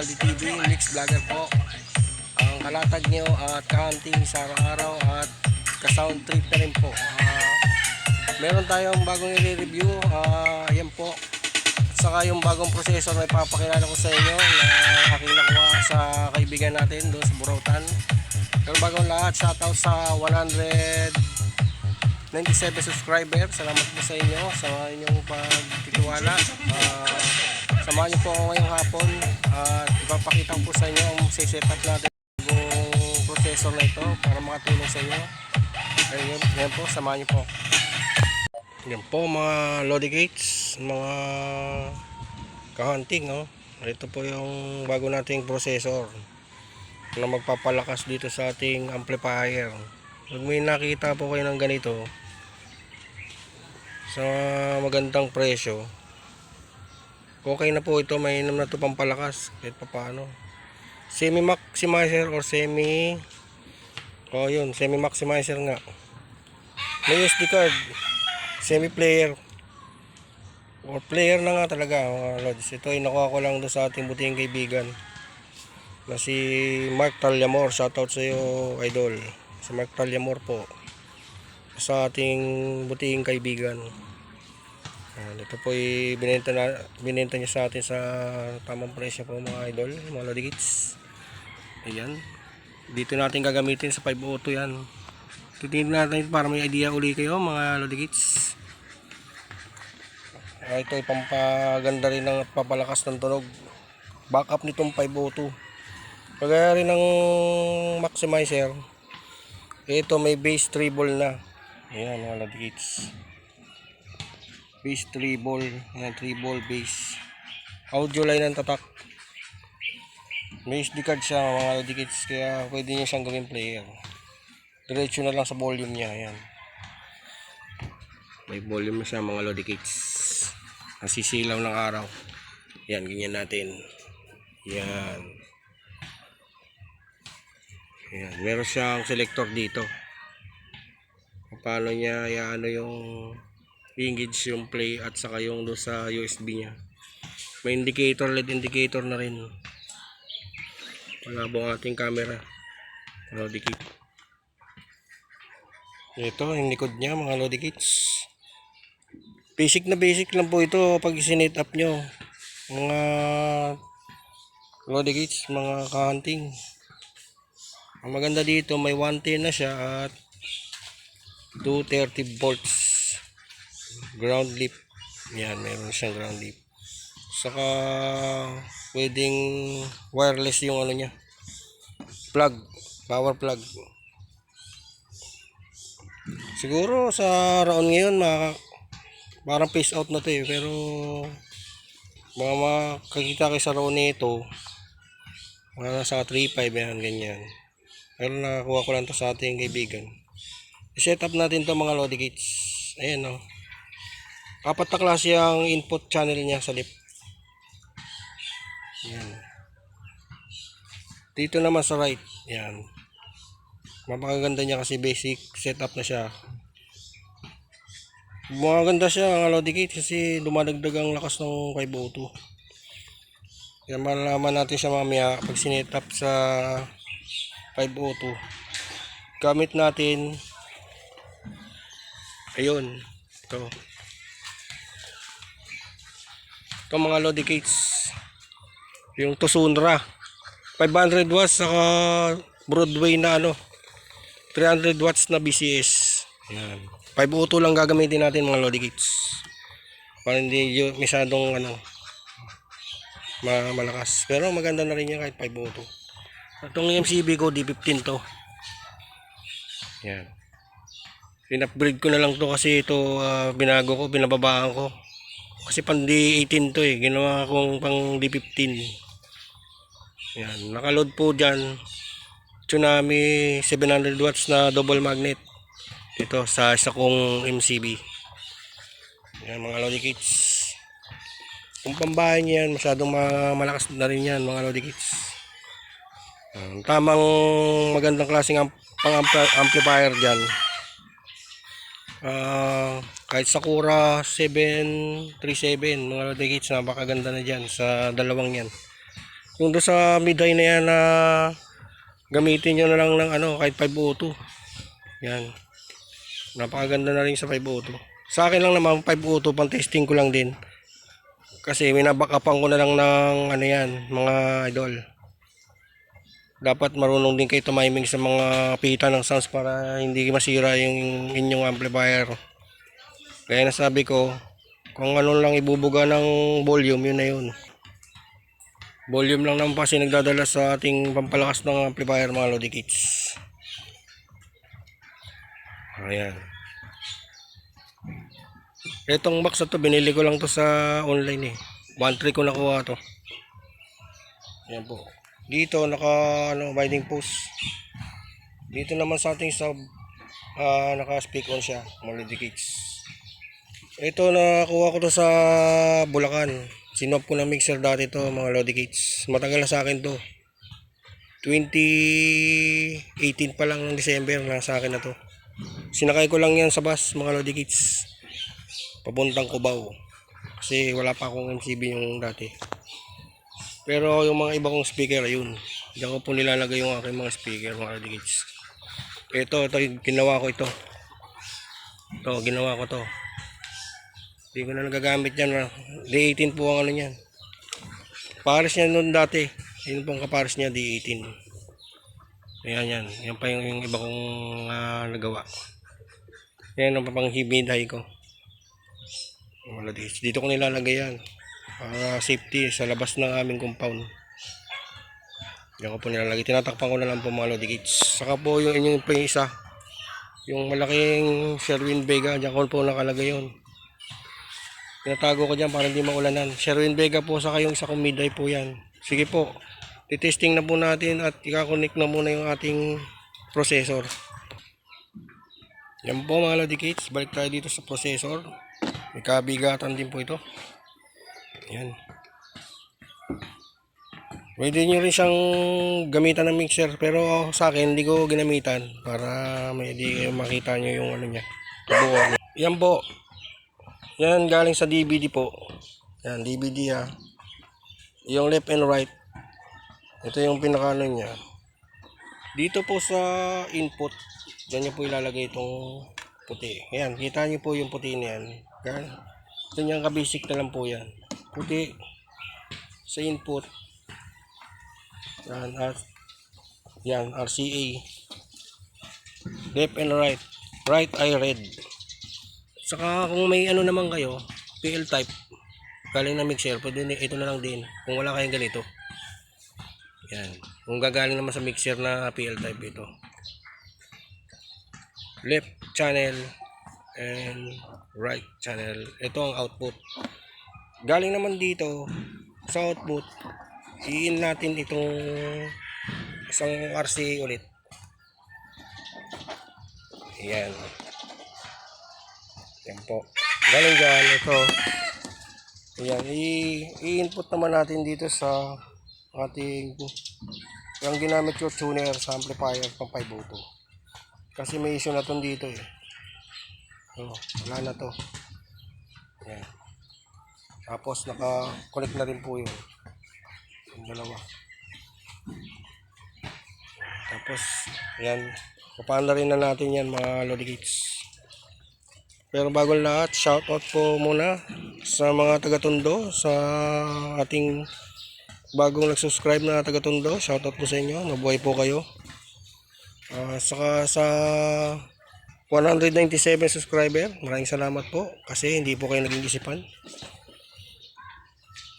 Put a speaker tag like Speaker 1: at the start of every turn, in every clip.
Speaker 1: DJ Rizaldi TV, mix vlogger po. Ang kalatag nyo at ka-hunting sa araw-araw at ka-sound trip na rin po. Ah, meron tayong bagong i-review. Ah, yan po. At saka yung bagong processor na ipapakilala ko sa inyo na aking nakuha sa kaibigan natin doon sa Burautan. Pero bagong lahat, shoutout sa 100 97 subscriber. Salamat po sa inyo sa inyong pagtitiwala. Ah, samahan niyo po ako ngayong hapon at ipapakita ko sa inyo ang set up natin yung processor na ito para makatulong sa inyo. Ayun, yan po, samahan niyo po. Yan po mga Lodi Gates, mga kahunting. Oh. Ito po yung bago nating processor na magpapalakas dito sa ating amplifier. Pag may nakita po kayo ng ganito sa magandang presyo okay na po ito may inom na ito pampalakas kahit pa paano. Semi maximizer or semi oh yun semi maximizer nga. May SD card semi player or player na nga talaga mga lods. Ito ay nakuha ko lang doon sa ating buting kaibigan. Na si Mark Talyamor shoutout sa iyo idol. Si Mark Talyamor po. Sa ating buting kaibigan Ayan, ito po ay binenta, na, binenta niya sa atin sa tamang presyo po mga idol mga lodigits. Ayan. Dito natin gagamitin sa 502 yan. Titignan natin para may idea uli kayo mga lodigits. Ah, ito ay pampaganda rin ng papalakas ng tunog. Backup nitong 502 kagaya rin ng maximizer ito may base treble na. Ayan mga lodigits base treble ayan treble base. Audio line ang tatak. May SD card siya mga lodigits kaya pwede niya siyang gawing player. Diretso na lang sa volume niya ayan. May volume na siya mga lodigits nasisilaw ng araw. Yan ganyan natin. Yan yan meron siyang selector dito. Paano niya ano yung engage yung play at saka yung do sa USB niya. May indicator LED indicator na rin. Malabo ang ating camera. Lodi ito yung likod niya mga Lodi basic na basic lang po ito pag sinet up nyo. Mga Lodi mga ka-hunting. Ang maganda dito may 110 na siya at 230 volts ground leaf yan meron siyang ground leaf saka pwedeng wireless yung ano niya. Plug power plug. Siguro sa raon ngayon mga parang phase out na to eh pero mga makakita kayo sa raon nito mga nasa 3.5 yan ganyan. Pero nakakuha ko lang to sa ating kaibigan. Set up natin to mga Lodi gates. Ayan o apat na klase ang input channel niya sa lip. Yan. Dito naman sa right yan. Mapakaganda niya kasi basic setup na siya. Maganda siya ang Lodi gate kasi dumadagdag ang lakas ng 502 kaya malalaman natin siya mamaya pag sinet up sa 502 gamit natin ayun ito ito mga Lodi Gates. Yung Tusunra 500 watts saka Broadway na ano 300 watts na BCS yan. 502 lang gagamitin natin mga Lodi Gates. Para hindi masyadong ano ma malakas. Pero maganda na rin yan kahit 502 itong MCB ko D15 to. Yan. In-upgrade ko na lang to kasi ito ah, binago ko binababaan ko kasi pang D18 to eh. Ginawa kong pang D15 yan. Nakaload po dyan. Tsunami 700 watts na double magnet. Ito sa isa kong MCB yan mga lodi kits Kung pambahay yan, masyadong ma- malakas na rin yan mga Lodi Kids. Um, tamang magandang klaseng amp- pang ampli- amplifier dyan. Ah, kahit Sakura 737 mga Lodi Kids, napakaganda na dyan sa dalawang yan. Kung doon sa mid-high na yan na gamitin nyo na lang ng ano, kahit 502. Yan. Napakaganda na rin sa 502. Sa akin lang naman 502 pang testing ko lang din. Kasi minabackupan ko na lang ng ano yan, mga idol. Dapat marunong din kayo tumiming sa mga pita ng sounds para hindi masira yung inyong amplifier. Kaya nasabi ko, kung ano lang ibubuga ng volume, yun na yun. Volume lang naman kasi nagdadala sa ating pampalakas ng amplifier mga Lodi Kids. Ayan. Itong box na to, binili ko lang to sa online eh. 1.3 ko nakuha to. Ayan po. Dito, naka, ano, binding post. Dito naman sa ating sub, ah, naka-speak on siya, mga Lodi Kids. Ito, nakuha ko to sa Bulacan. Sinop ko ng mixer dati to, mga Lodi Kids. Matagal na sa akin to. 2018 pa lang ng December na sa akin na to. Sinakay ko lang yan sa bus, mga Lodi Kids. Papuntang Cubao. Kasi wala pa akong MCB yung dati. Pero yung mga iba kong speaker, ayun. Diyan ko po nilalagay yung aking mga speaker, mga Lodi Kids. Ito, ito, ginawa ko ito. Ito, ginawa ko to. Hindi ko na nagagamit yan. D18 po ang ano yan. Pares niya noon dati. Yun pong kapares niya, D18. Ayan yan. Yan pa yung, yung iba kong ah, nagawa. Yan ang papanghibiday ko. Wala dito. Dito ko nilalagay yan. Para safety sa labas ng aming compound. Diyan ko po nilalagay. Tinatakpan ko na lang po mga Lodi Kids. Saka po yung inyong pa isa. Yung malaking Sherwin Vega. Diyan ko po nakalagay yun. Tinatago ko dyan para hindi maulanan. Sherwin Vega po sa kayong isa kong po yan. Sige po. Titesting na po natin at ikakonik na muna yung ating processor. Yan po mga Kids. Balik tayo dito sa processor. May kabigatan din po ito. Yan. Pwede nyo rin siyang gamitan ng mixer pero sa akin hindi ko ginamitan para may di makita nyo yung ano niya. Buwan. Yan po. Yan galing sa DVD po. Yan DVD ha. Yung left and right. Ito yung pinakano niya. Dito po sa input, dyan nyo po ilalagay itong puti. Yan, kita nyo po yung puti niyan. Yan. Ito yung kabasic na lang po yan. Puti sa input. Yan, at yan, RCA. Left and right. Right eye red. Saka kung may ano naman kayo, PL type, galing na mixer, pwede ni- ito na lang din. Kung wala kayong ganito. Yan. Kung gagaling naman sa mixer na PL type ito. Left channel and right channel. Ito ang output. Galing naman dito sa output, i-in natin itong isang RCA ulit. Yan. Po. Galing dyan. Ito. Ayan. I-input naman natin dito sa ating yung ginamit ko tuner sa amplifier pang 502. Kasi may issue na to dito eh. Oh, wala na to. Ayan. Tapos naka-connect na rin po yun. Yung dalawa. Tapos, ayan. Papaanda rin na natin yan mga Lodi Kids. Pero bago lahat, shoutout po muna sa mga taga-tundo, sa ating bagong nag-subscribe na taga-tundo. Shoutout po sa inyo. Mabuhay po kayo. Ah, saka sa 197 subscriber, maraming salamat po kasi hindi po kayo naging isipan.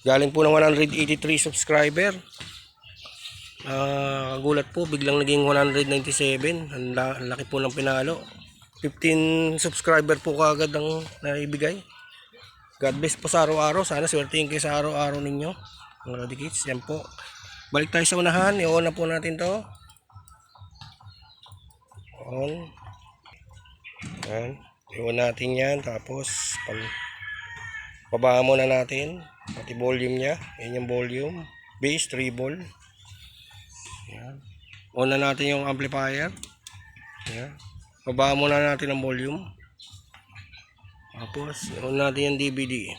Speaker 1: Galing po ng 183 subscriber. Ah, gulat po, biglang naging 197. Ang la- ang laki po ng pinalo. 15 subscriber po kaagad ang naibigay. God bless po sa araw-araw. Sana swertihin kayo sa araw-araw ninyo. Mga Lodi Kids, yan po. Balik tayo sa unahan. I-on na po natin to. On. Yan. I-on natin yan. Tapos, pag babaan muna natin. Pati volume niya. Yan yung volume. Bass, treble. Yan. Una natin yung amplifier. Yan. Baba muna natin ang volume. Tapos, on natin yung DVD.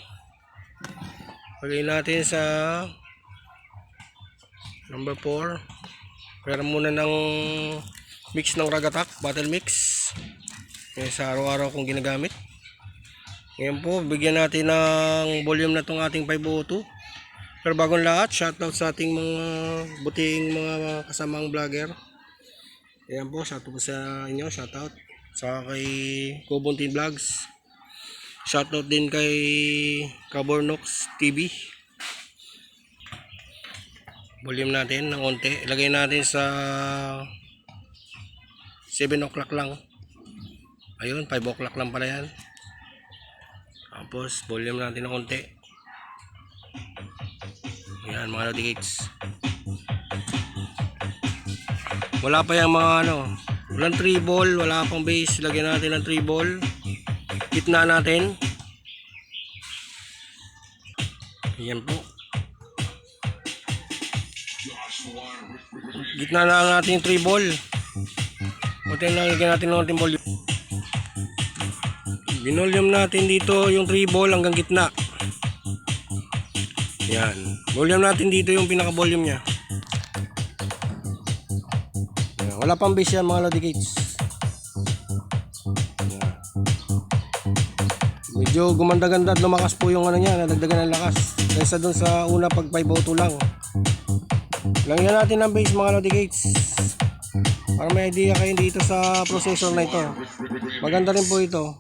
Speaker 1: Lagay natin sa number 4. Pera muna ng mix ng Ragatak, battle mix. Yan sa araw-araw kong ginagamit. Ngayon po, bigyan natin ng volume na itong ating 502. Pero bagong lahat, shoutout sa ating mga buting mga kasamang vlogger. Ayan po, shoutout po sa inyo, shoutout. Sa kay Kubuntin Vlogs. Shoutout din kay Cabornox TV. Volume natin ng konti. Ilagay natin sa 7 o'clock lang. Ayun, 5 o'clock lang pala yan. Tapos, volume natin ng konti. Yan, mga notificates. Wala pa yung mga ano, walang treble, wala pang bass. Lagyan natin ng treble. Gitna natin. Yan po. Gitna na natin yung treble. Buti na lagyan natin ng ating volume. Binolium natin dito yung treble hanggang gitna. Yan. Volume natin dito yung pinaka-volume niya. Yan. Wala pang bass yan mga lodicates. Yan. Medyo gumanda-ganda at lumakas po yung ano niya, nadagdagan ng lakas. Kaysa dun sa una pag 502 lang. Lagyan natin ng bass mga lodicates. Para may idea kayo dito sa processor na ito. Maganda rin po ito.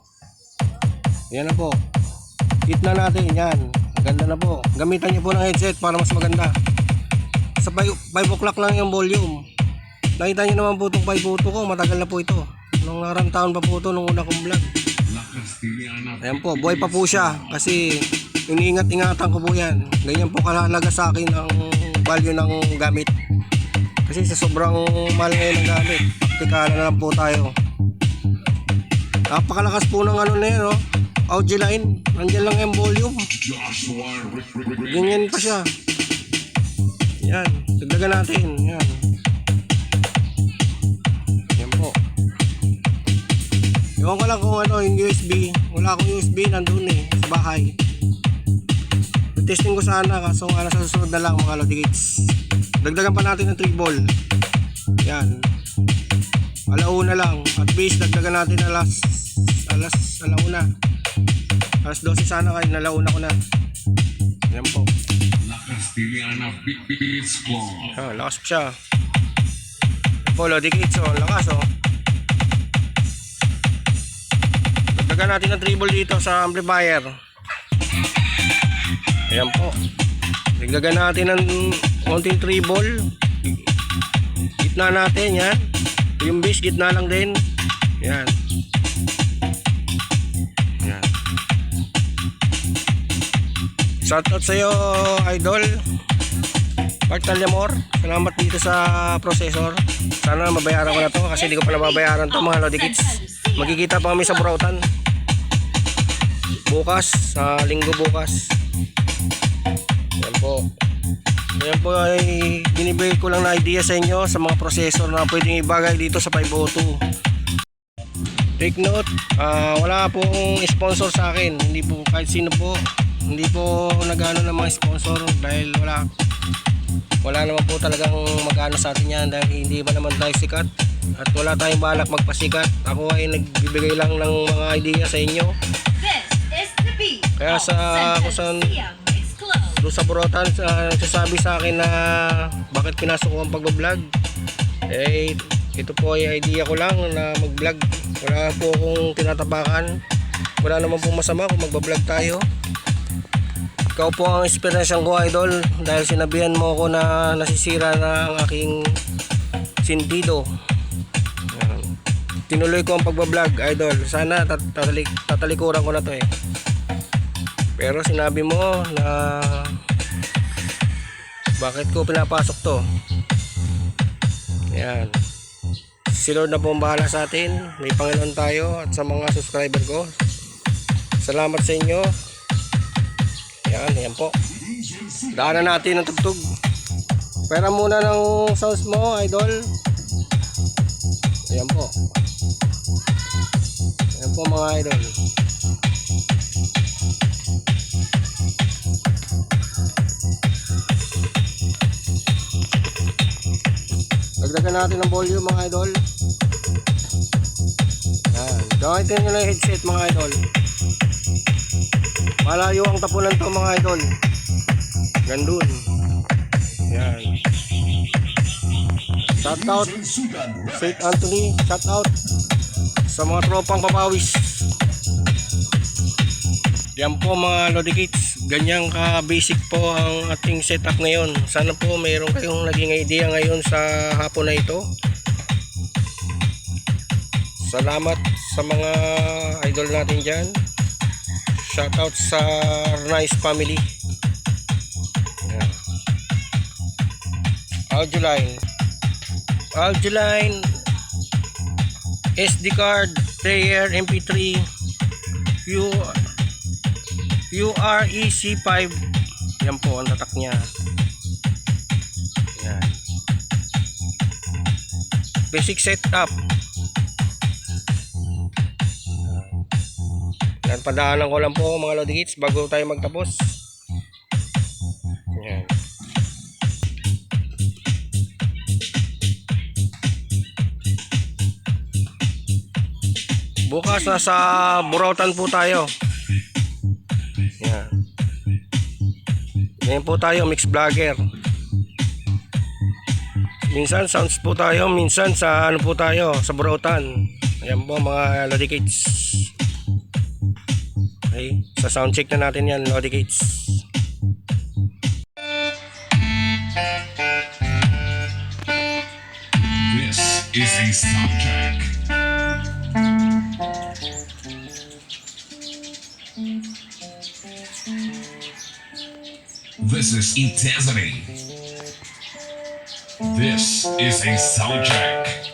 Speaker 1: Yan na po. Gitna natin, yan. Ganda na po. Gamitan niyo po ng headset para mas maganda. Sa 5 o'clock lang yung volume. Nakita niyo naman po itong 5 ko. Matagal na po ito. Nung nakarang taon pa po ito, nung una kong vlog. Ayan po, buhay pa po siya. Kasi iniingat-ingatan ko po yan. Ganyan po kalalaga sa akin ang value ng gamit. Kasi sa sobrang mahal ngayon ng gamit, praktikalan na lang po tayo. Napakalakas po ng ano na yan, no? Audio line. Nandiyan lang yung volume. Ganyan pa siya. Yan. Dagdagan natin. Yan Ewan ko lang kung ano yung USB. Wala akong USB. Nandun eh. Sa bahay. Testing ko sana. Kaso nga nasa susunod na lang mga lodigates. Dagdagan pa natin ng 3 ball. Yan. Alauna lang. At base dagdagan natin alas alas alauna. Alas 12 sana kayo nalauna ko na. Yan po.
Speaker 2: La Castellana Beat Beats Club.
Speaker 1: Ah, lakas pa siya. Polo Dickies, oh, lakas oh. Dagdagan natin ng treble dito sa amplifier. Ayan po. Dagdagan natin ng konting treble. Gitna natin, yan. Yung bass, gitna lang din. Yan. Yan. Shoutout sa'yo, idol. Bart Talyamor, salamat dito sa processor. Sana mabayaran ko na to kasi hindi ko pa nababayaran to mga Lodi Kids. Magkikita pa kami sa Burautan. Bukas, sa linggo bukas. Yan po. Yan po ay binibigay ko lang na idea sa inyo sa mga processor na pwedeng ibagay dito sa 502. Take note, ah, wala pong sponsor sa akin. Hindi po kahit sino po. Hindi po nagano ng mga sponsor dahil wala wala naman po talagang magano sa atin yan dahil hindi ba naman tayo sikat at wala tayong balak magpasikat. Ako ay nagbibigay lang ng mga idea sa inyo. Kaya sa kung saan doon sa Burotan sa nagsasabi sa akin na bakit pinasok ko ang pagbablog. Eh ito po ay idea ko lang na mag-vlog. Wala po akong tinatapakan. Wala naman po masama kung magbablog tayo. Ikaw po ang inspirasyon ko idol dahil sinabihan mo ako na nasisira na ang aking sentido Yan. tinuloy ko ang pagbablog idol. Sana tat- tatalik, tatalikuran ko na to eh pero sinabi mo na bakit ko pinapasok to? Yan. Si Lord na po bahala sa atin. May Panginoon tayo at sa mga subscriber ko. Salamat sa inyo. Yan, yan po. Daanan natin ang tugtog. Pera muna ng sounds mo, idol. Ayan po. Ayan po mga idol. Dagdagan natin ng volume mga idol. Yan. Gamitin nyo yung headset mga idol. Malayo ang tapunan to mga idol. Gandun. Yan. Shout out St. Anthony. Shout out sa mga tropang papawis. Yan po mga Lodi Kids. Ganyang ka-basic po ang ating setup ngayon. Sana po mayroon kayong naging idea ngayon sa hapon na ito. Salamat sa mga idol natin dyan. Shoutout sa Nice Family. Yan. Aljuline. Aljuline. SD card, player, MP3, U, UREC5. Yan po ang tatak niya. Yan. Basic setup. Yan, padaanan ko lang po mga Lodi Kids bago tayo magtapos. Yan. Bukas nasa Burautan po tayo. Ngayon po tayo mix vlogger. Minsan sounds po tayo, minsan sa ano po tayo, sa Burautan. Ayan po mga Lodi Kids. Okay, sa sound check na natin yan, Lodi Kids.
Speaker 2: This is a soundtrack. This is intensity. This is a soundtrack.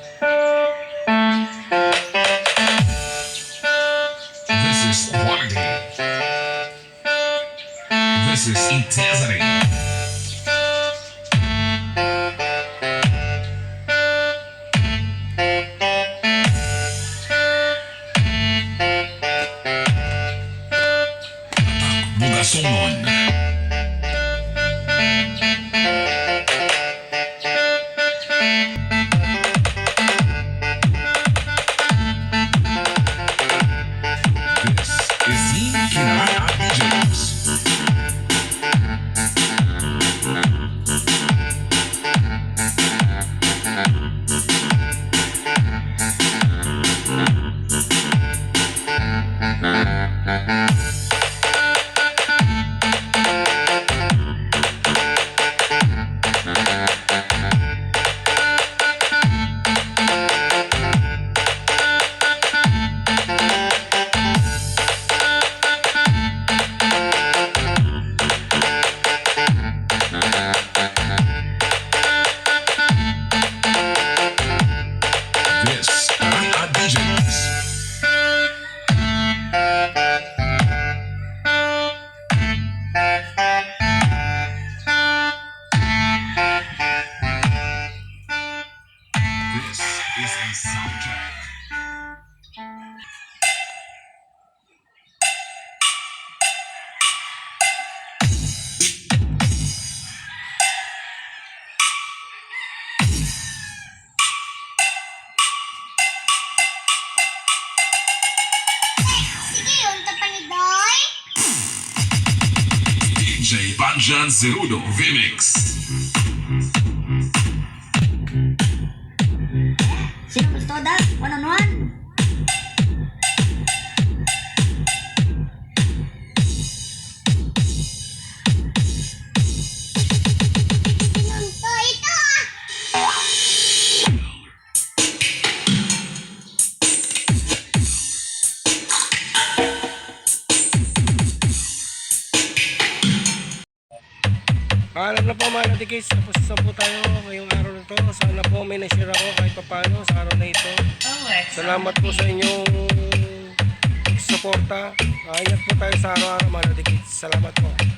Speaker 2: Zerudo Remix.
Speaker 1: Kids, tapos na po tayo ngayong araw na to. Sana po may nasira ko kahit papano sa araw na ito. Salamat po sa inyong suporta. Ingat po tayo sa araw-araw mga Kids. Salamat po.